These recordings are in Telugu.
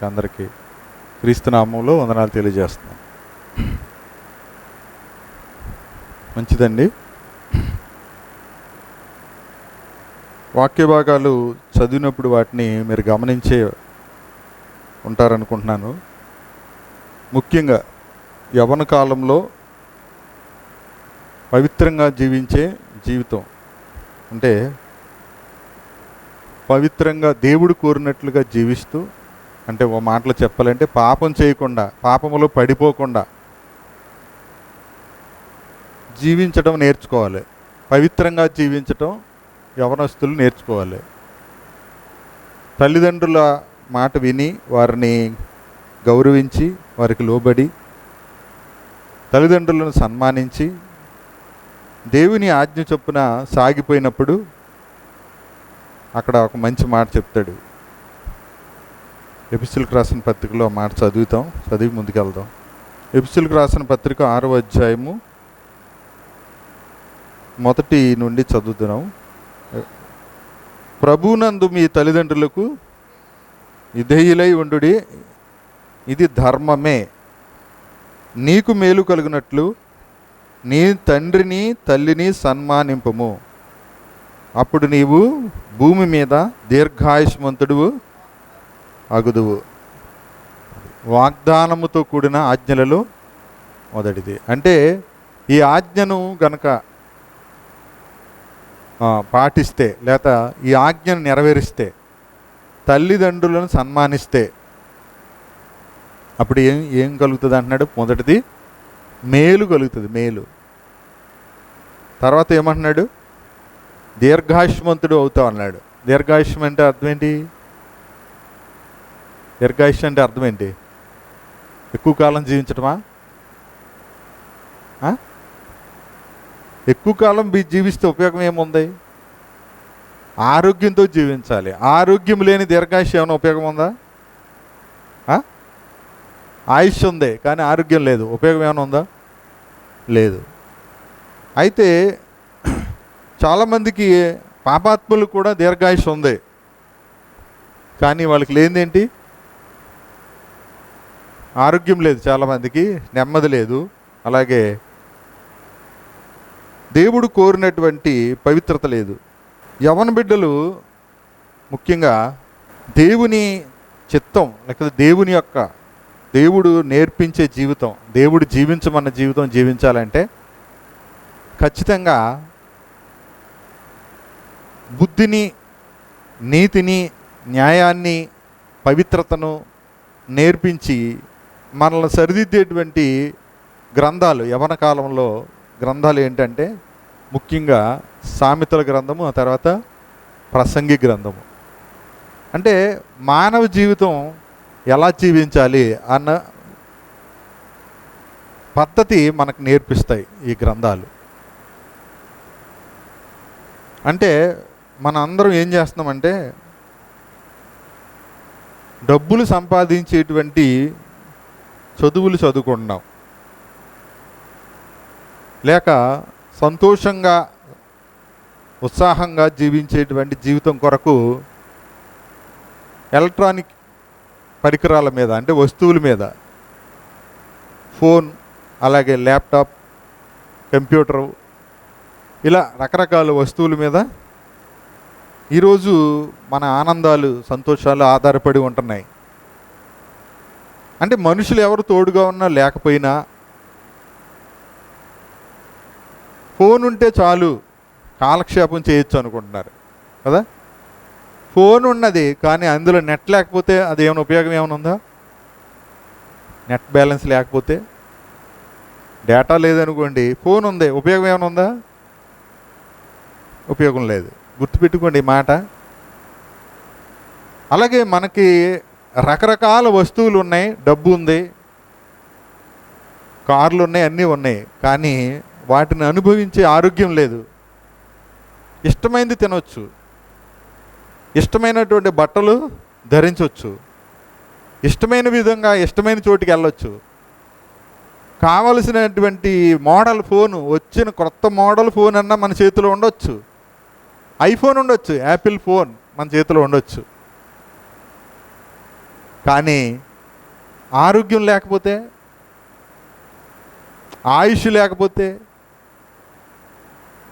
మీకు అందరికీ క్రీస్తునామంలో వందనాలు తెలియజేస్తున్నాను మంచిదండి. వాక్య భాగాలు చదివినప్పుడు వాటిని మీరు గమనించే ఉంటారనుకుంటున్నాను. ముఖ్యంగా యవన కాలంలో పవిత్రంగా జీవించే జీవితం అంటే పవిత్రంగా దేవుడు కోరినట్లుగా జీవిస్తూ అంటే ఓ మాటలో చెప్పాలంటే పాపం చేయకుండా పాపములో పడిపోకుండా జీవించడం నేర్చుకోవాలి. పవిత్రంగా జీవించటం యవనస్తులు నేర్చుకోవాలి. తల్లిదండ్రుల మాట విని వారిని గౌరవించి వారికి లోబడి తల్లిదండ్రులను సన్మానించి దేవుని ఆజ్ఞ చొప్పున సాగిపోయినప్పుడు అక్కడ ఒక మంచి మాట చెప్తాడు. ఎపిసిల్కి రాసిన పత్రికలో మాట చదువుతాం చదివి ముందుకెళ్దాం. ఎపిసిల్కి రాసిన పత్రిక ఆరో అధ్యాయము మొదటి నుండి చదువుతున్నాం. ప్రభునందు మీ తల్లిదండ్రులకు విధేయులై ఉండుడి ఇది ధర్మమే. నీకు మేలు కలిగినట్లు నీ తండ్రిని తల్లిని సన్మానింపము. అప్పుడు నీవు భూమి మీద దీర్ఘాయుష్మంతుడు అగుదువు వాగ్దానముతో కూడిన ఆజ్ఞలలో మొదటిది. అంటే ఈ ఆజ్ఞను గనక పాటిస్తే లేక ఈ ఆజ్ఞను నెరవేరిస్తే తల్లిదండ్రులను సన్మానిస్తే అప్పుడు ఏం ఏం కలుగుతుంది అంటున్నాడు? మొదటిది మేలు కలుగుతుంది మేలు. తర్వాత ఏమంటున్నాడు? దీర్ఘాయుష్మంతుడు అవుతావు అన్నాడు. దీర్ఘాయుష్యం అంటే అర్థం ఏంటి? దీర్ఘాయుష్యం అంటే అర్థం ఏంటి ఎక్కువ కాలం జీవించటమా? ఎక్కువ కాలం జీవిస్తే ఉపయోగం ఏముంది? ఆరోగ్యంతో జీవించాలి. ఆరోగ్యం లేని దీర్ఘాయుష్యం ఏమైనా ఉపయోగం ఉందా? ఆయుష్ ఉంది కానీ ఆరోగ్యం లేదు. ఉపయోగం ఏమైనా ఉందా? లేదు. అయితే చాలామందికి పాపాత్ములు కూడా దీర్ఘాయుష్ ఉంది. కానీ వాళ్ళకి లేనిదేంటి? ఆరోగ్యం లేదు చాలామందికి నెమ్మది లేదు. అలాగే దేవుడు కోరినటువంటి పవిత్రత లేదు. యవన బిడ్డలు ముఖ్యంగా దేవుని చిత్తం లేకపోతే దేవుని యొక్క దేవుడు నేర్పించే జీవితం దేవుడు జీవించమన్న జీవితం జీవించాలంటే ఖచ్చితంగా బుద్ధిని నీతిని న్యాయాన్ని పవిత్రతను నేర్పించి మనల్ని సరిదిద్దేటువంటి గ్రంథాలు యవన కాలంలో గ్రంథాలు ఏంటంటే ముఖ్యంగా సామెతల గ్రంథము ఆ తర్వాత ప్రసంగి గ్రంథము. అంటే మానవ జీవితం ఎలా జీవించాలి అన్న పద్ధతి మనకు నేర్పిస్తాయి ఈ గ్రంథాలు. అంటే మన అందరం ఏం చేస్తున్నామంటే డబ్బులు సంపాదించేటువంటి చదువులు చదువుకుంటున్నాం. లేక సంతోషంగా ఉత్సాహంగా జీవించేటువంటి జీవితం కొరకు ఎలక్ట్రానిక్ పరికరాల మీద అంటే వస్తువుల మీద ఫోన్ అలాగే ల్యాప్టాప్ కంప్యూటరు ఇలా రకరకాల వస్తువుల మీద ఈరోజు మన ఆనందాలు సంతోషాలు ఆధారపడి ఉంటున్నాయి. అంటే మనుషులు ఎవరు తోడుగా ఉన్నా లేకపోయినా ఫోన్ ఉంటే చాలు కాలక్షేపం చేయొచ్చు అనుకుంటున్నారు కదా? ఫోన్ ఉన్నది కానీ అందులో నెట్ లేకపోతే అది ఏమైనా ఉపయోగం ఏమైనా ఉందా? నెట్ బ్యాలెన్స్ లేకపోతే? డేటా లేదనుకోండి ఫోన్ ఉంది ఉపయోగం ఏమైనా ఉందా? ఉపయోగం లేదు. గుర్తుపెట్టుకోండి ఈ మాట. అలాగే మనకి రకరకాల వస్తువులు ఉన్నాయి. డబ్బు ఉంది. కార్లు ఉన్నాయి. అన్నీ ఉన్నాయి. కానీ వాటిని అనుభవించే ఆరోగ్యం లేదు. ఇష్టమైంది తినవచ్చు ఇష్టమైనటువంటి బట్టలు ధరించవచ్చు ఇష్టమైన విధంగా ఇష్టమైన చోటికి వెళ్ళొచ్చు. కావలసినటువంటి మోడల్ ఫోన్ వచ్చిన కొత్త మోడల్ ఫోన్ అన్నా మన చేతిలో ఉండొచ్చు. ఐఫోన్ ఉండొచ్చు. యాపిల్ ఫోన్ మన చేతిలో ఉండొచ్చు. కానీ ఆరోగ్యం లేకపోతే ఆయుష్ లేకపోతే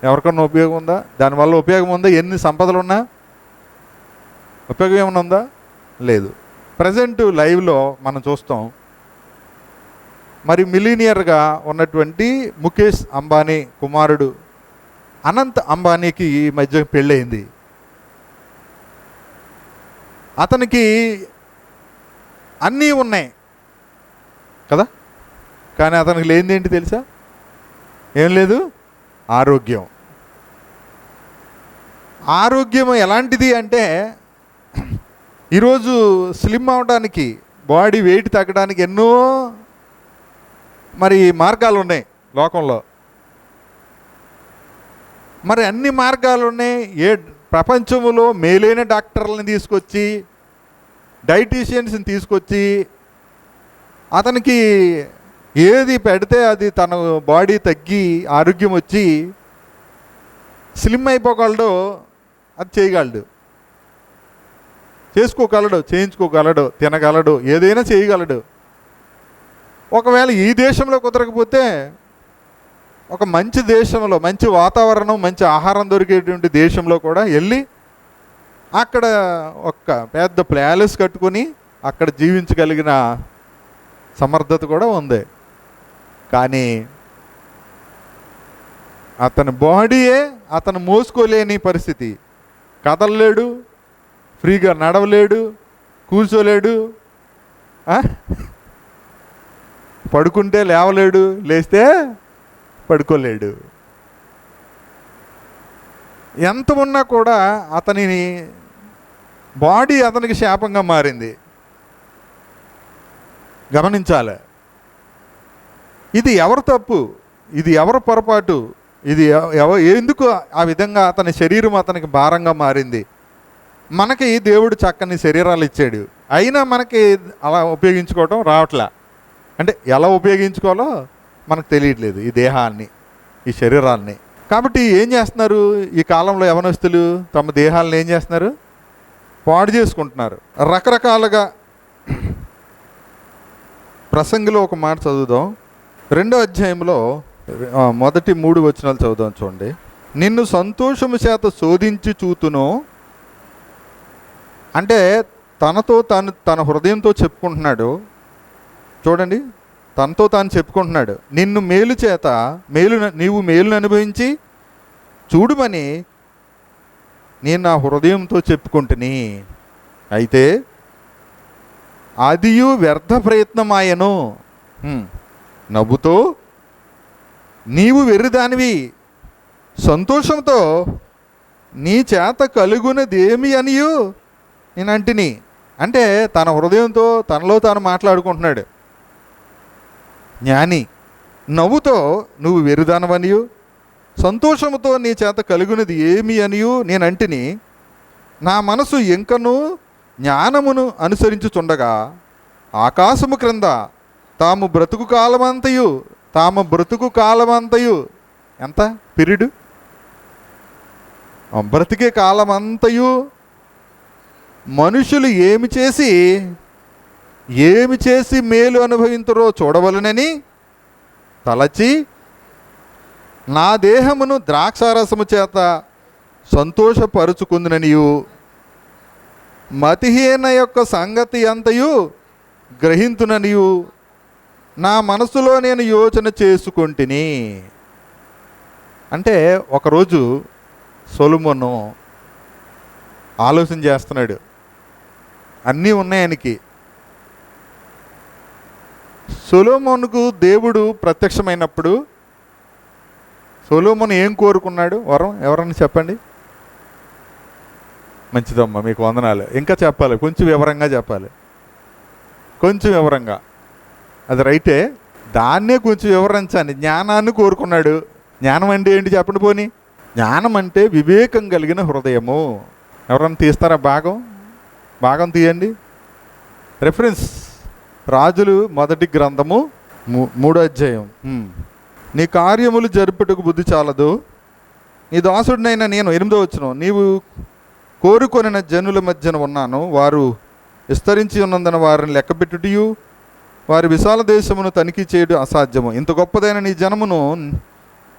ఎవరికన్నా ఉపయోగం ఉందా? దానివల్ల ఉపయోగం ఉందా? ఎన్ని సంపదలు ఉన్నా ఉపయోగం ఏమైనా ఉందా? లేదు. ప్రజెంట్ లైవ్లో మనం చూస్తాం మరి మిలీనియర్గా ఉన్నటువంటి ముఖేష్ అంబానీ కుమారుడు అనంత్ అంబానీకి ఈ మధ్య పెళ్ళయింది. అతనికి అన్నీ ఉన్నాయి. కదా? కానీ అతనికి లేనిది ఏంటి తెలుసా? ఏం లేదు? ఆరోగ్యం. ఆరోగ్యం ఎలాంటిది అంటే ఈరోజు స్లిమ్ అవడానికి బాడీ వెయిట్ తగ్గడానికి ఎన్నో మరి మార్గాలు ఉన్నాయి లోకంలో. మరి అన్ని మార్గాలు ఉన్నాయి ఏ ప్రపంచంలో మేలైన డాక్టర్లని తీసుకొచ్చి డైటీషియన్స్ని తీసుకొచ్చి అతనికి ఏది పెడితే అది తన బాడీ తగ్గి ఆరోగ్యం వచ్చి స్లిమ్ అయిపోగలడు అది చేయగలడు. చేసుకోగలడు చేయించుకోగలడు తినగలడు ఏదైనా చేయగలడు. ఒకవేళ ఈ దేశంలో కుదరకపోతే ఒక మంచి దేశంలో మంచి వాతావరణం మంచి ఆహారం దొరికేటువంటి దేశంలో కూడా వెళ్ళి అక్కడ ఒక పెద్ద ప్యాలెస్ కట్టుకొని అక్కడ జీవించగలిగిన సమర్థత కూడా ఉంది. కానీ అతని బాడీయే అతను మోసుకోలేని పరిస్థితి. కదలలేడు ఫ్రీగా నడవలేడు కూర్చోలేడు పడుకుంటే లేవలేడు లేస్తే పడుకోలేడు. ఎంత ఉన్నా కూడా అతనిని బాడీ అతనికి శాపంగా మారింది. గమనించాలి. ఇది ఎవరు తప్పు? ఇది ఎవరు పొరపాటు? ఇది ఎవ- ఎవ ఎందుకు ఆ విధంగా అతని శరీరం అతనికి భారంగా మారింది? మనకి దేవుడు చక్కని శరీరాలు ఇచ్చాడు. అయినా మనకి అలా ఉపయోగించుకోవటం రావట్లే. అంటే ఎలా ఉపయోగించుకోవాలో మనకు తెలియట్లేదు ఈ దేహాన్ని ఈ శరీరాన్ని. కాబట్టి ఏం చేస్తున్నారు? ఈ కాలంలో యవనస్తులు తమ దేహాలను ఏం చేస్తున్నారు? పాడు చేసుకుంటున్నారు. రకరకాలుగా ప్రసంగిలో ఒక మాట చదువుదాం. రెండో అధ్యాయంలో మొదటి మూడు వచనాలు చదువుదాం చూడండి. నిన్ను సంతోషము చేత శోధించి చూతును అంటే తనతో తాను తన హృదయంతో చెప్పుకుంటున్నాడు. చూడండి. తనతో తాను చెప్పుకుంటున్నాడు నిన్ను మేలు చేత మేలు నీవు మేలును అనుభవించి చూడుమని నేను నా హృదయంతో చెప్పుకుంటుని. అయితే అదియు వ్యర్థ ప్రయత్నమాయను. నవ్వుతో నీవు వెర్రిదానివి. సంతోషంతో నీ చేత కలుగునదేమి అనియు? నేను అంటిని అంటే తన హృదయంతో తనలో తాను మాట్లాడుకుంటున్నాడు. జ్ఞాని నవ్వుతో నువ్వు వెరుదానవనియు సంతోషముతో నీ చేత కలుగునది ఏమి అనియు నేనంటిని నా మనసు ఇంకను జ్ఞానమును అనుసరించుచుండగా ఆకాశము క్రింద తాము బ్రతుకు కాలమంతయు తాము బ్రతుకు కాలమంతయు ఎంత? పిరిడు? బ్రతికే కాలమంతయు మనుషులు ఏమి చేసి ఏమి చేసి మేలు అనుభవింతురో చూడవలనని తలచి నా దేహమును ద్రాక్షారసము చేత సంతోషపరుచుకుందుననియు. మతిహీన యొక్క సంగతి అంతయు గ్రహింతుననియు. నా మనసులో నేను యోచన చేసుకుంటుని. అంటే ఒకరోజు సొలుమను ఆలోచన చేస్తున్నాడు. అన్నీ ఉన్నాయి ఆయనకి సొలోమోనుకు దేవుడు ప్రత్యక్షమైనప్పుడు సొలోమోను ఏం కోరుకున్నాడు? వరం? ఎవరన్నా చెప్పండి? మంచిదమ్మా మీకు వందనాలు. ఇంకా చెప్పాలి కొంచెం వివరంగా చెప్పాలి. కొంచెం వివరంగా. అది రైటే. దాన్నే కొంచెం వివరించండి జ్ఞానాన్ని కోరుకున్నాడు. జ్ఞానం అంటే ఏంటి చెప్పండి పోని. జ్ఞానం అంటే వివేకం కలిగిన హృదయము. ఎవరన్నా తీస్తారా భాగం? భాగం తీయండి. రెఫరెన్స్. రాజులు మొదటి గ్రంథము మూడో అధ్యాయం. నీ కార్యములు జరుపుటకు బుద్ధి చాలదు. నీ దాసుడినైనా నేను ఎనిమిదో వచ్చును నీవు కోరుకొనిన జనుల మధ్యన ఉన్నాను. వారు విస్తరించి ఉన్నందున వారిని లెక్కపెట్టుటయు వారి విశాల దేశమును తనిఖీ చేయడం అసాధ్యము. ఇంత గొప్పదైన నీ జనమును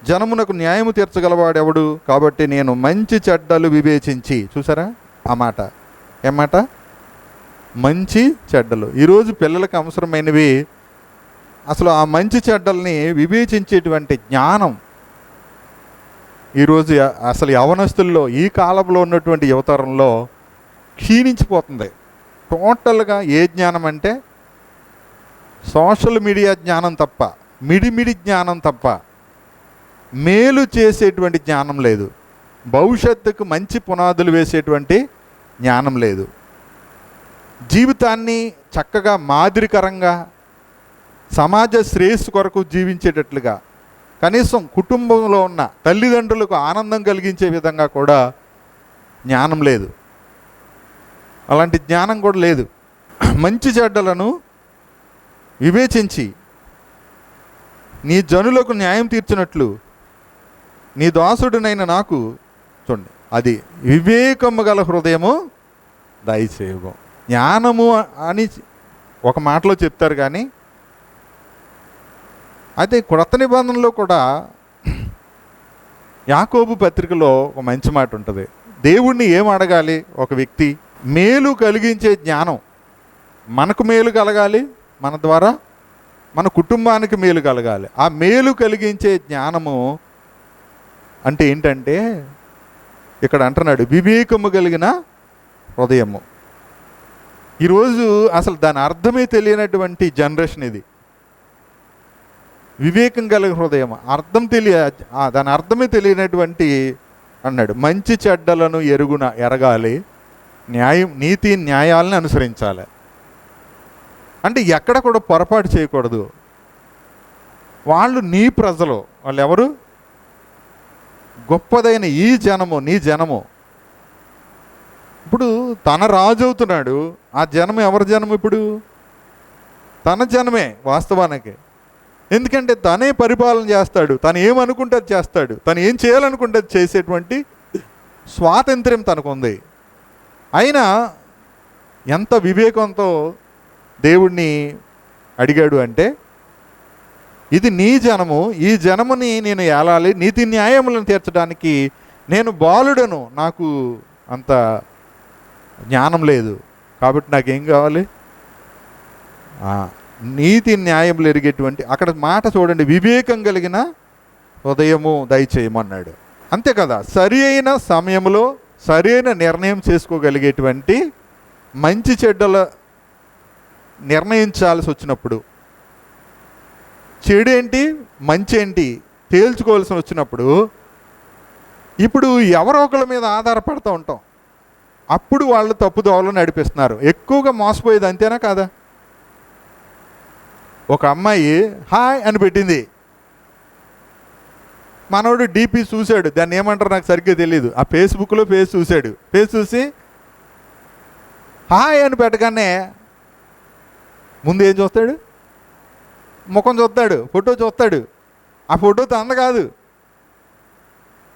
జనమునకు న్యాయము తీర్చగలవాడెవడు? కాబట్టి నేను మంచి చెడ్డలు వివేచించి చూసారా? ఆ మాట. ఏమాట మంచి చెడ్డలు. ఈరోజు పిల్లలకు అవసరమైనవి అసలు ఆ మంచి చెడ్డల్ని వివేచించేటువంటి జ్ఞానం ఈరోజు అసలు యవనస్తుల్లో ఈ కాలంలో ఉన్నటువంటి యువతరంలో క్షీణించిపోతుంది. టోటల్గా ఏ జ్ఞానం అంటే సోషల్ మీడియా జ్ఞానం తప్ప మిడిమిడి జ్ఞానం తప్ప మేలు చేసేటువంటి జ్ఞానం లేదు. భవిష్యత్తుకు మంచి పునాదులు వేసేటువంటి జ్ఞానం లేదు. జీవితాన్ని చక్కగా మాదిరికరంగా సమాజ శ్రేయస్సు కొరకు జీవించేటట్లుగా కనీసం కుటుంబంలో ఉన్న తల్లిదండ్రులకు ఆనందం కలిగించే విధంగా కూడా జ్ఞానం లేదు. అలాంటి జ్ఞానం కూడా లేదు. మంచి చెడ్డలను వివేచించి నీ జనులకు న్యాయం తీర్చినట్లు నీ దాసుడినైన నాకు చూడండి అది వివేకము గల హృదయము దయచేయగం జ్ఞానము అని ఒక మాటలో చెప్తారు కానీ అయితే క్రొత్త నిబంధనలో కూడా యాకోబు పత్రికలో ఒక మంచి మాట ఉంటుంది. దేవుణ్ణి ఏం అడగాలి? ఒక వ్యక్తి మేలు కలిగించే జ్ఞానం మనకు మేలు కలగాలి మన ద్వారా మన కుటుంబానికి మేలు కలగాలి. ఆ మేలు కలిగించే జ్ఞానము అంటే ఏంటంటే ఇక్కడ అంటున్నాడు వివేకము కలిగిన హృదయము. ఈరోజు అసలు దాని అర్థమే తెలియనటువంటి జనరేషన్ ఇది. వివేకం కలిగిన హృదయం అర్థం తెలియ దాని అర్థమే తెలియనటువంటి అన్నాడు. మంచి చెడ్డలను ఎరుగున ఎరగాలి న్యాయం నీతి న్యాయాలను అనుసరించాలి. అంటే ఎక్కడ కూడా పొరపాటు చేయకూడదు. వాళ్ళు నీ ప్రజలు. వాళ్ళు ఎవరు? గొప్పదైన ఈ జనము నీ జనము. ఇప్పుడు తన రాజు అవుతున్నాడు. ఆ జనం ఎవరి జనం ఇప్పుడు? తన జనమే వాస్తవానికి. ఎందుకంటే తనే పరిపాలన చేస్తాడు. తను ఏమనుకుంటే అది చేస్తాడు. తను ఏం చేయాలనుకుంటే అది చేసేటువంటి స్వాతంత్ర్యం తనకుంది. అయినా ఎంత వివేకంతో దేవుణ్ణి అడిగాడు అంటే ఇది నీ జనము ఈ జనముని నేను ఏలాలి నీతి న్యాయములను తీర్చడానికి నేను బాలుడను నాకు అంత జ్ఞానం లేదు. కాబట్టి నాకేం కావాలి? నీతి న్యాయములు ఎరిగేటువంటి అక్కడ మాట చూడండి వివేకం కలిగిన హృదయము దయచేయమన్నాడు. అంతే కదా సరి అయిన సమయంలో సరైన నిర్ణయం చేసుకోగలిగేటువంటి మంచి చెడ్డల నిర్ణయించాల్సి వచ్చినప్పుడు చెడు ఏంటి మంచి ఏంటి తేల్చుకోవాల్సి వచ్చినప్పుడు ఇప్పుడు ఎవరో ఒకళ్ళ మీద ఆధారపడుతూ ఉంటాం. అప్పుడు వాళ్ళు తప్పు తప్పుదోవలు నడిపిస్తున్నారు. ఎక్కువగా మోసపోయేది అంతేనా కాదా? ఒక అమ్మాయి హాయ్ అని పెట్టింది. మనోడు డీపీ చూశాడు. దాన్ని ఏమంటారు నాకు సరిగ్గా తెలియదు ఆ ఫేస్బుక్లో పేజ్ చూశాడు. పేజ్ చూసి హాయ్ అని పెట్టగానే ముందు ఏం చూస్తాడు? ముఖం చూస్తాడు. ఫోటో చూస్తాడు. ఆ ఫోటో తంద కాదు.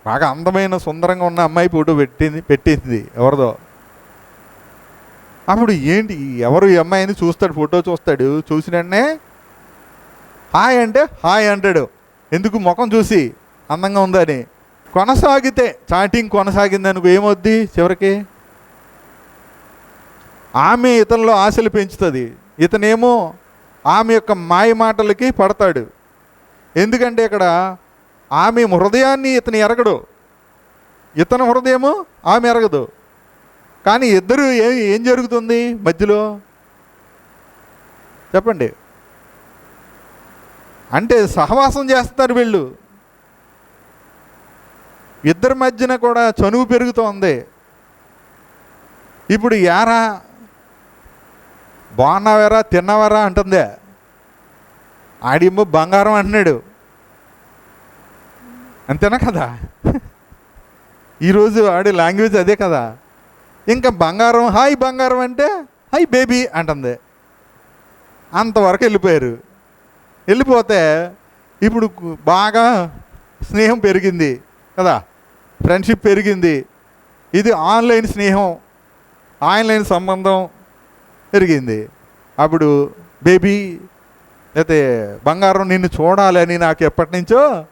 బాగా అందమైన సుందరంగా ఉన్న అమ్మాయి ఫోటో పెట్టింది పెట్టింది. ఎవరిదో. అప్పుడు ఏంటి ఎవరు ఈ అమ్మాయిని చూస్తాడు ఫోటో చూస్తాడు? చూసినన్నే హాయ్ అంటే హాయ్ అంటాడు. ఎందుకు ముఖం చూసి అందంగా ఉందని. కొనసాగితే చాటింగ్ కొనసాగింది అనుకో ఏమొద్ది చివరికి? ఆమె ఇతనిలో ఆశలు పెంచుతుంది. ఇతనేమో ఆమె యొక్క మాయ మాటలకి పడతాడు. ఎందుకంటే ఇక్కడ ఆమె హృదయాన్ని ఇతను ఎరగడు. ఇతని హృదయము ఆమె ఎరగదు. కానీ ఇద్దరు ఏం ఏం జరుగుతుంది మధ్యలో? చెప్పండి. అంటే సహవాసం చేస్తారు వీళ్ళు. ఇద్దరి మధ్యన కూడా చనువు పెరుగుతోంది. ఇప్పుడు యారా బాగున్నావారా తిన్నావారా అంటుందే. ఆడేమో బంగారం అంటున్నాడు. అంతేనా కదా? ఈరోజు ఆడే లాంగ్వేజ్ అదే కదా? ఇంకా బంగారం హాయ్ బంగారం అంటే హాయ్ బేబీ అంటుంది. అంతవరకు వెళ్ళిపోయారు. వెళ్ళిపోతే ఇప్పుడు బాగా స్నేహం పెరిగింది కదా? ఫ్రెండ్షిప్ పెరిగింది. ఇది ఆన్లైన్ స్నేహం ఆన్లైన్ సంబంధం పెరిగింది. అప్పుడు బేబీ అయితే బంగారం నిన్ను చూడాలని నాకు ఎప్పటి నుంచో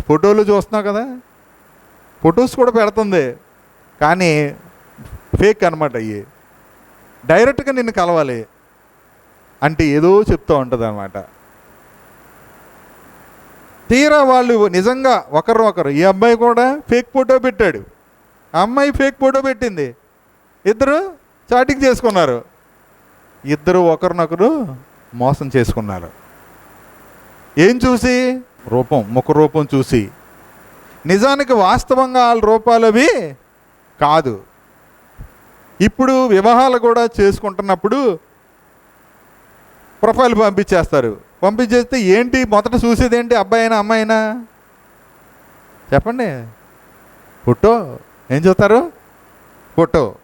ఫోటోలు చూస్తున్నావు కదా? ఫొటోస్ కూడా పెడుతుంది. కానీ ఫేక్ అనమాట అయ్యి. డైరెక్ట్గా నిన్ను కలవాలి. అంటే ఏదో చెప్తూ ఉంటుంది అనమాట తీరా వాళ్ళు నిజంగా ఒకరు ఒకరు ఈ అబ్బాయి కూడా ఫేక్ ఫోటో పెట్టాడు. ఆ అమ్మాయి ఫేక్ ఫోటో పెట్టింది. ఇద్దరు చాటింగ్ చేసుకున్నారు. ఇద్దరు ఒకరినొకరు మోసం చేసుకున్నారు. ఏం చూసి? రూపం ముఖ రూపం చూసి. నిజానికి వాస్తవంగా వాళ్ళ రూపాలు అవి కాదు. ఇప్పుడు వివాహాలు కూడా చేసుకుంటున్నప్పుడు ప్రొఫైల్ పంపించేస్తారు. పంపించేస్తే ఏంటి? మొదట చూసేది ఏంటి అయినా అమ్మాయినా? చెప్పండి. ఫోటో? ఏం చూస్తారు? ఫోటో.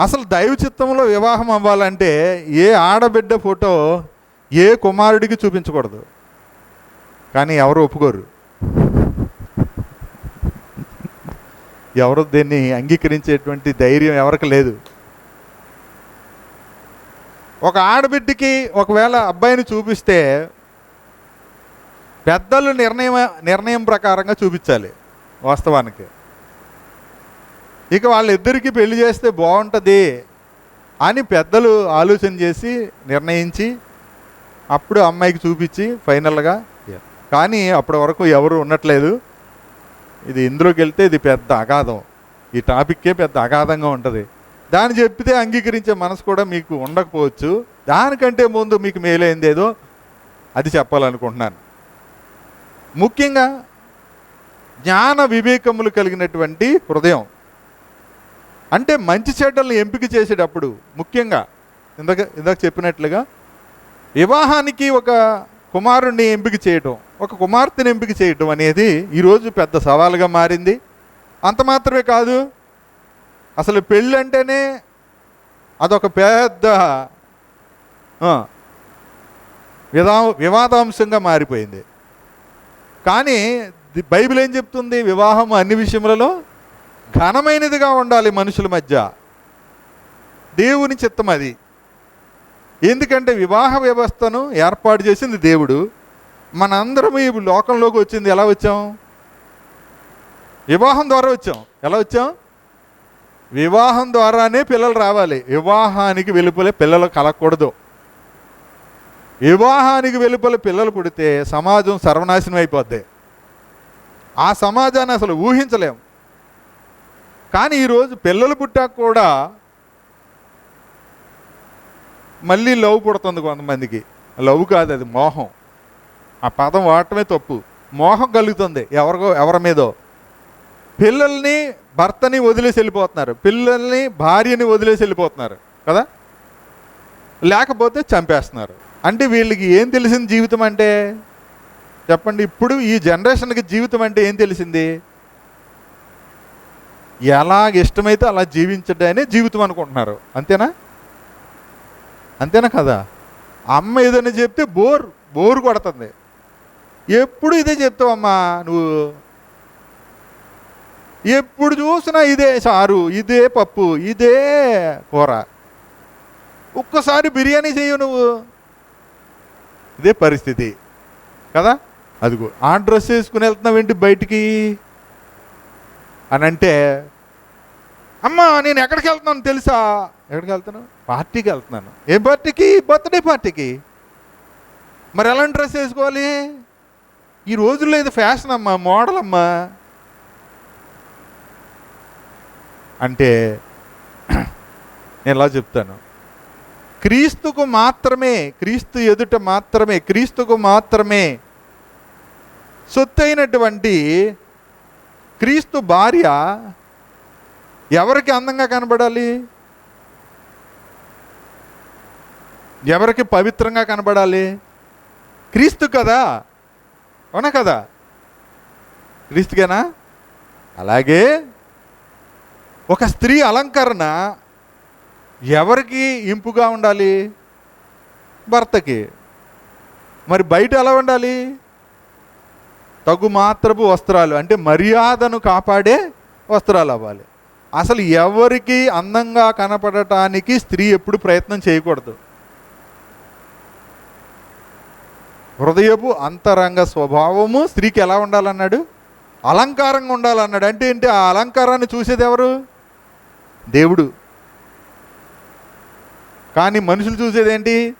అసలు దైవ చిత్తంలో వివాహం అవ్వాలంటే ఏ ఆడబిడ్డ ఫోటో ఏ కుమారుడికి చూపించకూడదు. కానీ ఎవరు ఒప్పుకోరు. ఎవరు దీన్ని అంగీకరించేటువంటి ధైర్యం ఎవరికి లేదు. ఒక ఆడబిడ్డకి ఒకవేళ అబ్బాయిని చూపిస్తే పెద్దలు నిర్ణయం నిర్ణయం ప్రకారంగా చూపించాలి వాస్తవానికి. ఇక వాళ్ళిద్దరికీ పెళ్ళి చేస్తే బాగుంటుంది అని పెద్దలు ఆలోచన చేసి నిర్ణయించి అప్పుడు అమ్మాయికి చూపించి ఫైనల్గా కానీ అప్పటి వరకు ఎవరు ఉండట్లేదు. ఇది ఇందులోకి వెళ్తే ఇది పెద్ద అగాధం. ఈ టాపిక్కే పెద్ద అగాధంగా ఉంటుంది. దాన్ని చెప్పితే అంగీకరించే మనసు కూడా మీకు ఉండకపోవచ్చు. దానికంటే ముందు మీకు మేలైంది ఏదో అది చెప్పాలనుకుంటున్నాను. ముఖ్యంగా జ్ఞాన వివేకములు కలిగినటువంటి హృదయం. అంటే మంచి చెడ్డలను ఎంపిక చేసేటప్పుడు ముఖ్యంగా ఇందాక ఇందాక చెప్పినట్లుగా వివాహానికి ఒక కుమారుణ్ణి ఎంపిక చేయటం ఒక కుమార్తెని ఎంపిక చేయటం అనేది ఈరోజు పెద్ద సవాలుగా మారింది. అంత మాత్రమే కాదు అసలు పెళ్ళి అంటేనే అదొక పెద్ద విధా వివాదాంశంగా మారిపోయింది. కానీ బైబిల్ ఏం చెప్తుంది? వివాహం అన్ని విషయములలో ఘనమైనదిగా ఉండాలి మనుషుల మధ్య. దేవుని చిత్తం అది. ఎందుకంటే వివాహ వ్యవస్థను ఏర్పాటు చేసింది దేవుడు. మనందరం ఈ లోకంలోకి వచ్చింది. ఎలా వచ్చాం? వివాహం ద్వారా వచ్చాం. ఎలా వచ్చాం? వివాహం ద్వారానే పిల్లలు రావాలి. వివాహానికి వెలుపలే పిల్లలు కలగకూడదు. వివాహానికి వెలుపల పిల్లలు పుడితే సమాజం సర్వనాశనం అయిపోద్ది. ఆ సమాజాన్ని అసలు ఊహించలేము కానీ ఈరోజు పిల్లలు పుట్టాక కూడా మళ్ళీ లవ్ పుడుతుంది కొంతమందికి. లవ్ కాదు అది మోహం. ఆ పదం వాడటమే తప్పు. మోహం కలుగుతుంది ఎవరికో ఎవరి మీదో. పిల్లల్ని భర్తని వదిలేసి వెళ్ళిపోతున్నారు. పిల్లల్ని భార్యని వదిలేసి వెళ్ళిపోతున్నారు. కదా? లేకపోతే చంపేస్తున్నారు. అంటే వీళ్ళకి ఏం తెలిసింది జీవితం అంటే? చెప్పండి ఇప్పుడు ఈ జనరేషన్కి జీవితం అంటే ఏం తెలిసింది? ఎలాగ ఇష్టమైతే అలా జీవించడనే జీవితం అనుకుంటున్నారు. అంతేనా? అంతేనా కదా? అమ్మ ఏదైనా చెప్తే బోర్ బోర్ కొడుతుంది. ఎప్పుడు ఇదే చెప్తావమ్మా నువ్వు? ఎప్పుడు చూసినా ఇదే చారు ఇదే పప్పు ఇదే కూర. ఒక్కసారి బిర్యానీ చేయు నువ్వు. ఇదే పరిస్థితి. కదా? అదిగో ఆ డ్రెస్ వేసుకుని వెళ్తున్నావు ఏంటి బయటికి? అని అంటే అమ్మా నేను ఎక్కడికి వెళ్తున్నాను తెలుసా? ఎక్కడికి వెళ్తాను పార్టీకి వెళ్తున్నాను. ఏ పార్టీకి? బర్త్డే పార్టీకి. మరి ఎలాంటి డ్రెస్ వేసుకోవాలి? ఈ రోజుల్లో ఇది ఫ్యాషన్ అమ్మా మోడల్ అమ్మా. అంటే నేను ఇలా చెప్తాను. క్రీస్తుకు మాత్రమే క్రీస్తు ఎదుట మాత్రమే క్రీస్తుకు మాత్రమే సొత్తైనటువంటి క్రీస్తు భార్య ఎవరికి అందంగా కనబడాలి? ఎవరికి పవిత్రంగా కనబడాలి? క్రీస్తు కదా? అవునా కదా? క్రీస్తుకేనా? అలాగే ఒక స్త్రీ అలంకరణ ఎవరికి ఇంపుగా ఉండాలి? భర్తకి. మరి బయట ఎలా ఉండాలి? తగు మాత్రపు వస్త్రాలు అంటే మర్యాదను కాపాడే వస్త్రాలు అవ్వాలి. అసలు ఎవరికి అందంగా కనపడటానికి స్త్రీ ఎప్పుడు ప్రయత్నం చేయకూడదు. హృదయపు అంతరంగ స్వభావము స్త్రీకి ఎలా ఉండాలన్నాడు? అలంకారంగా ఉండాలన్నాడు. అంటే ఏంటి? ఆ అలంకారాన్ని చూసేది ఎవరు? దేవుడు. కానీ మనుషులు చూసేది ఏంటి?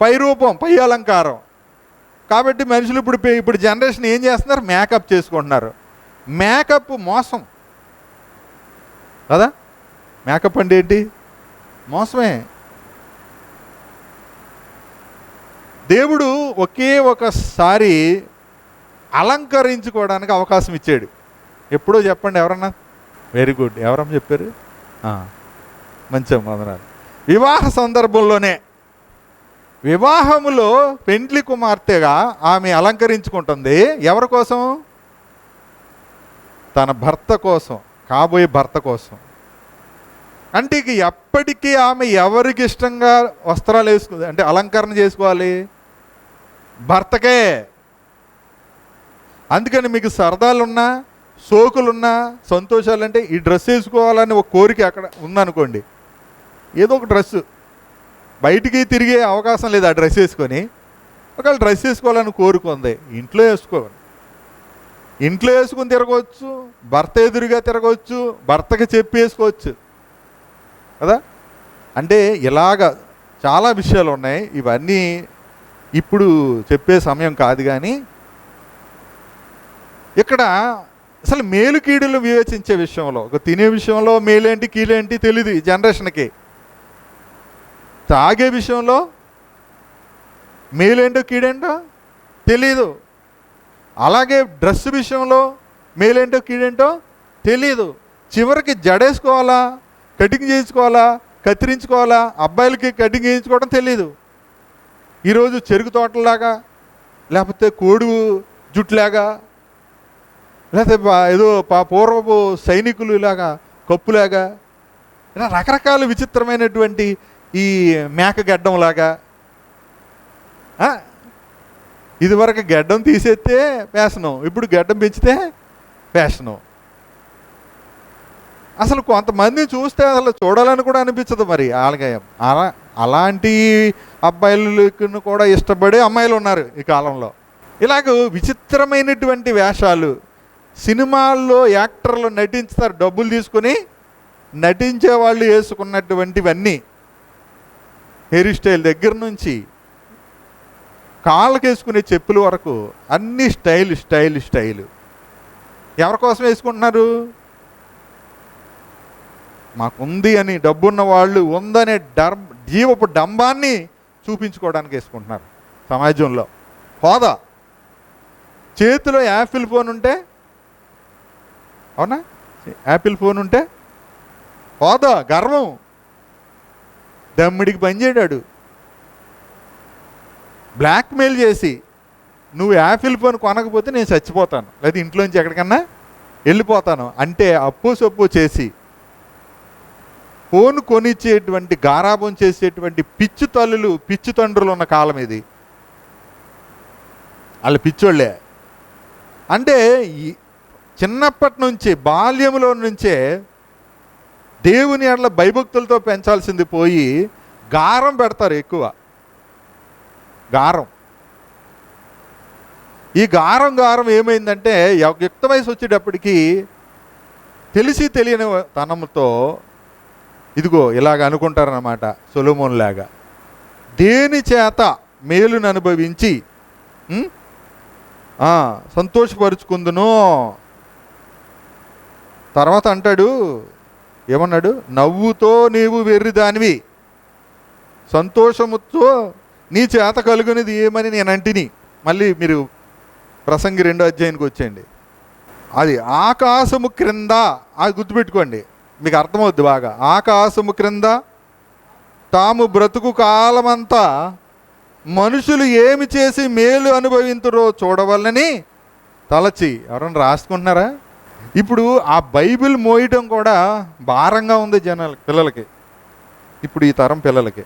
పై రూపం పై అలంకారం. కాబట్టి మనుషులు ఇప్పుడు ఇప్పుడు జనరేషన్ ఏం చేస్తున్నారు? మేకప్ చేసుకుంటున్నారు. మేకప్ మోసం. కదా? మేకప్ అంటే ఏంటి? మోసమే. దేవుడు ఒకే ఒకసారి అలంకరించుకోవడానికి అవకాశం ఇచ్చాడు. ఎప్పుడో చెప్పండి ఎవరన్నా? వెరీ గుడ్ ఎవరన్నా చెప్పారు? మంచి మంచిగా వివాహ సందర్భంలోనే వివాహములో పెండ్లి కుమార్తెగా ఆమె అలంకరించుకుంటుంది. ఎవరి కోసం? తన భర్త కోసం కాబోయే భర్త కోసం. అంటే ఇక ఎప్పటికీ ఆమె ఎవరికి ఇష్టంగా వస్త్రాలు వేసుకో అంటే అలంకరణ చేసుకోవాలి? భర్తకే. అందుకని మీకు సరదాలున్నా సోకులున్నా సంతోషాలంటే ఈ డ్రెస్ వేసుకోవాలని ఒక కోరిక అక్కడ ఉందనుకోండి. ఏదో ఒక డ్రెస్సు బయటికి తిరిగే అవకాశం లేదు ఆ డ్రెస్ వేసుకొని. ఒకవేళ డ్రెస్ వేసుకోవాలని కోరిక ఉంది ఇంట్లో వేసుకోవాలి. ఇంట్లో వేసుకుని తిరగవచ్చు భర్త ఎదురుగా తిరగవచ్చు భర్తకి చెప్పి వేసుకోవచ్చు. కదా? అంటే ఇలాగ చాలా విషయాలు ఉన్నాయి. ఇవన్నీ ఇప్పుడు చెప్పే సమయం కాదు కానీ ఇక్కడ అసలు మేలు కీడులు వివేచించే విషయంలో ఒక తినే విషయంలో మేలేంటి కీలేంటి తెలియదు ఈ జనరేషన్కి. తాగే విషయంలో మేలేంటో కీడేంటో తెలీదు. అలాగే డ్రెస్ విషయంలో మేలేంటో కీడేంటో తెలీదు. చివరికి జడేసుకోవాలా కటింగ్ చేయించుకోవాలా కత్తిరించుకోవాలా అబ్బాయిలకి కటింగ్ చేయించుకోవడం తెలీదు. ఈరోజు చెరుకు తోటలాగా లేకపోతే కోడు జుట్టులాగా లేకపోతే ఏదో పా పూర్వపు సైనికులు ఇలాగా కప్పులాగా ఇలా రకరకాల విచిత్రమైనటువంటి ఈ మేక గడ్డంలాగా ఇదివరకు గడ్డం తీసేస్తే ఫ్యాషను ఇప్పుడు గడ్డం పెంచితే ఫ్యాషను. అసలు కొంతమందిని చూస్తే అసలు చూడాలని కూడా అనిపించదు మరి అలాగే అలా అలాంటి అబ్బాయిలను కూడా ఇష్టపడే అమ్మాయిలు ఉన్నారు ఈ కాలంలో. ఇలాగ విచిత్రమైనటువంటి వేషాలు. సినిమాల్లో యాక్టర్లు నటించుతారు డబ్బులు తీసుకొని నటించే వాళ్ళు వేసుకున్నటువంటివన్నీ హెయిర్ స్టైల్ దగ్గర నుంచి కాళ్ళకి వేసుకునే చెప్పుల వరకు అన్ని స్టైల్ స్టైల్ స్టైల్. ఎవరి కోసం వేసుకుంటున్నారు? మాకుంది అని డబ్బున్న వాళ్ళు ఉందనే డర్ జీవపు డంబాన్ని చూపించుకోవడానికి వేసుకుంటున్నారు సమాజంలో. హోదా. చేతిలో యాపిల్ ఫోన్ ఉంటే? అవునా? యాపిల్ ఫోన్ ఉంటే? హోదా గర్వం. దమ్మిడికి పనిచేయడాడు బ్లాక్మెయిల్ చేసి నువ్వు యాపిల్ ఫోన్ కొనకపోతే నేను చచ్చిపోతాను. లేదా ఇంట్లోంచి ఎక్కడికన్నా వెళ్ళిపోతాను. అంటే అప్పు సొప్పు చేసి ఫోన్ కొనిచ్చేటువంటి గారాబం చేసేటువంటి పిచ్చి తల్లులు పిచ్చి తండ్రులు ఉన్న కాలం ఇది. వాళ్ళ పిచ్చోళ్ళే. అంటే ఈ చిన్నప్పటి నుంచి బాల్యంలో నుంచే దేవుని అట్ల భయభక్తులతో పెంచాల్సింది పోయి గారం పెడతారు ఎక్కువ. గారం. ఈ గారం గారం ఏమైందంటే యుక్త వయసు వచ్చేటప్పటికి తెలిసి తెలియని తనంతో ఇదిగో ఇలాగ అనుకుంటారన్నమాట సొలుమోన్లాగా. దేని చేత మేలును అనుభవించి సంతోషపరుచుకుందునో సంతోషపరుచుకుందును? తర్వాత అంటాడు ఏమన్నాడు? నవ్వుతో నీవు వెర్రిదానివి. సంతోషముతో నీ చేత కలుగునిది ఏమని నేను అంటిని మళ్ళీ మీరు ప్రసంగి రెండో అధ్యాయానికి వచ్చేయండి. అది ఆకాశము క్రింద అది గుర్తుపెట్టుకోండి. మీకు అర్థమవుద్ది బాగా. ఆకాశము క్రింద తాము బ్రతుకు కాలమంతా మనుషులు ఏమి చేసి మేలు అనుభవింతురో చూడవల్లని తలచి. ఎవరన్నా రాసుకుంటున్నారా? ఇప్పుడు ఆ బైబిల్ మోయటం కూడా భారంగా ఉంది జనాలకి పిల్లలకి. ఇప్పుడు ఈ తరం పిల్లలకి.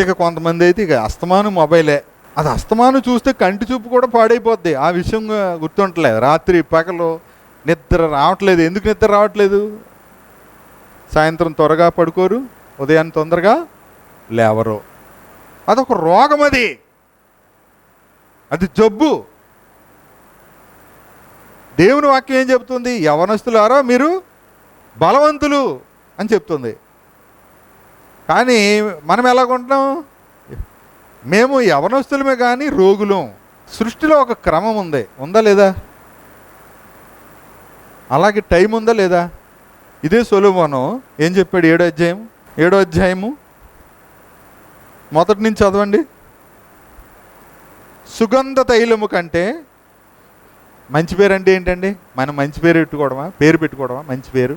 ఇక కొంతమంది అయితే ఇక అస్తమాను మొబైలే. అది అస్తమాను చూస్తే కంటి చూపు కూడా పాడైపోద్ది. ఆ విషయం గుర్తుంటలేదు. రాత్రి పగలు నిద్ర రావట్లేదు. ఎందుకు నిద్ర రావట్లేదు? సాయంత్రం త్వరగా పడుకోరు ఉదయాన్ని తొందరగా లేవరు. అదొక రోగం అది. అది జబ్బు. దేవుని వాక్యం ఏం చెబుతుంది యవనస్తులారా మీరు బలవంతులు అని చెప్తుంది. కానీ మనం ఎలాగుంటున్నాం మేము యవనస్తులమే కానీ రోగులం. సృష్టిలో ఒక క్రమం ఉంది. ఉందా లేదా? అలాగే టైం ఉందా లేదా? ఇదే సొలోమోను. ఏం చెప్పాడు ఏడో అధ్యాయం? ఏడో అధ్యాయము? మొదటి నుంచి చదవండి. సుగంధ తైలము కంటే మంచి పేరు అంటే ఏంటండి? మనం మంచి పేరు పెట్టుకోవడమా? పేరు పెట్టుకోవడమా? మంచి పేరు.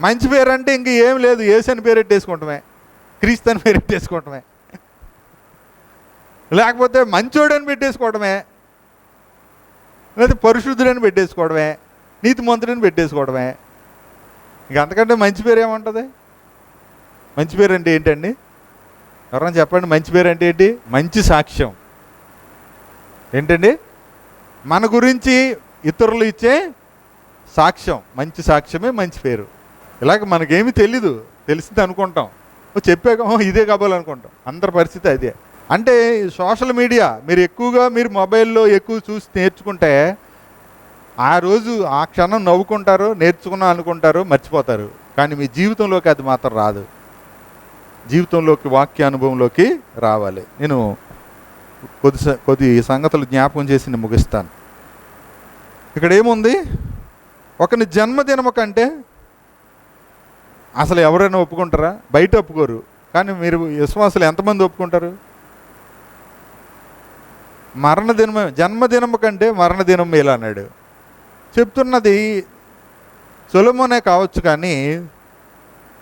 మంచి పేరు అంటే ఇంక ఏం లేదు. ఏసని పేరు పెట్టేసుకుంటామే క్రీస్తు పేరు పెట్టేసుకోవటమే లేకపోతే మంచోడని పెట్టేసుకోవడమే లేదా పరిశుద్ధుడని పెట్టేసుకోవడమే నీతిమంతుడని పెట్టేసుకోవడమే. ఇంక అంతకంటే మంచి పేరు ఏముంటుంది? మంచి పేరు అంటే ఏంటండి? ఎవరైనా చెప్పండి మంచి పేరు అంటే ఏంటి? మంచి సాక్ష్యం. ఏంటండి? మన గురించి ఇతరులు ఇచ్చే సాక్ష్యం. మంచి సాక్ష్యమే మంచి పేరు. ఇలాగ మనకేమీ తెలీదు. తెలిసింది అనుకుంటాం. చెప్పాక ఇదే కావాలనుకుంటాం అందరి పరిస్థితి అదే. అంటే సోషల్ మీడియా మీరు ఎక్కువగా మీరు మొబైల్లో ఎక్కువ చూసి నేర్చుకుంటే ఆ రోజు ఆ క్షణం నవ్వుకుంటారు నేర్చుకున్నాం అనుకుంటారు మర్చిపోతారు. కానీ మీ జీవితంలోకి అది మాత్రం రాదు. జీవితంలోకి వాక్య అనుభవంలోకి రావాలి. నేను కొద్ది స- కొద్ది సంగతులు జ్ఞాపకం చేసి నేను ముగిస్తాను. ఇక్కడ ఏముంది? ఒకని జన్మదినము కంటే అసలు ఎవరైనా ఒప్పుకుంటారా? బయట ఒప్పుకోరు. కానీ మీరు విశ్వాసులు ఎంతమంది ఒప్పుకుంటారు? మరణదినమే జన్మదినము కంటే మరణదినం మేలు అన్నాడు. చెప్తున్నది సులభనే కావచ్చు కానీ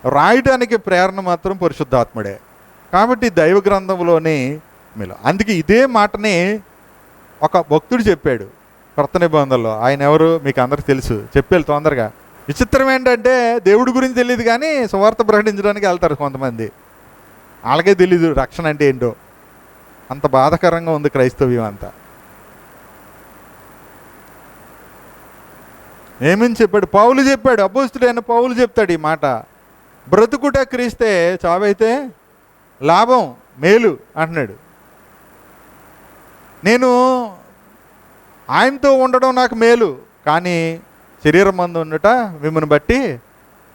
రాయడానికి ప్రేరణ మాత్రం పరిశుద్ధాత్ముడే. కాబట్టి దైవ గ్రంథంలోని మేలు. అందుకే ఇదే మాటని ఒక భక్తుడు చెప్పాడు కొత్త నిబంధనలో ఆయన ఎవరు? మీకు అందరికి తెలుసు. చెప్పారు తొందరగా. విచిత్రం ఏంటంటే దేవుడి గురించి తెలియదు కానీ సువార్త ప్రకటించడానికి వెళ్తారు కొంతమంది. వాళ్ళకే తెలీదు రక్షణ అంటే ఏంటో. అంత బాధకరంగా ఉంది క్రైస్తవ్యం అంతా. ఏమని చెప్పాడు? పౌలు చెప్పాడు. అపోస్తుడైన పౌలు చెప్తాడు ఈ మాట. బ్రతుకుట క్రీస్తే చావైతే లాభం మేలు అంటున్నాడు. నేను ఆయనతో ఉండడం నాకు మేలు కానీ శరీరం మందు ఉండట మిమ్మల్ని బట్టి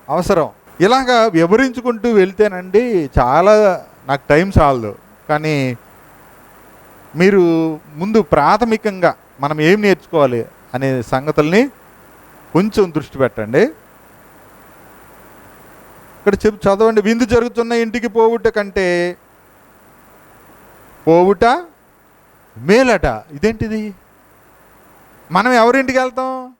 అవసరం. ఇలాగా వివరించుకుంటూ వెళ్తేనండి చాలా నాకు టైం చాలదు. కానీ మీరు ముందు ప్రాథమికంగా మనం ఏం నేర్చుకోవాలి అనే సంగతుల్ని కొంచెం దృష్టి పెట్టండి. ఇక్కడ చెప్పు చదవండి. విందు జరుగుతున్న ఇంటికి పోవుట కంటే పోవుట మేలట. ఇదేంటిది? మనం ఎవరింటికి వెళ్తాం?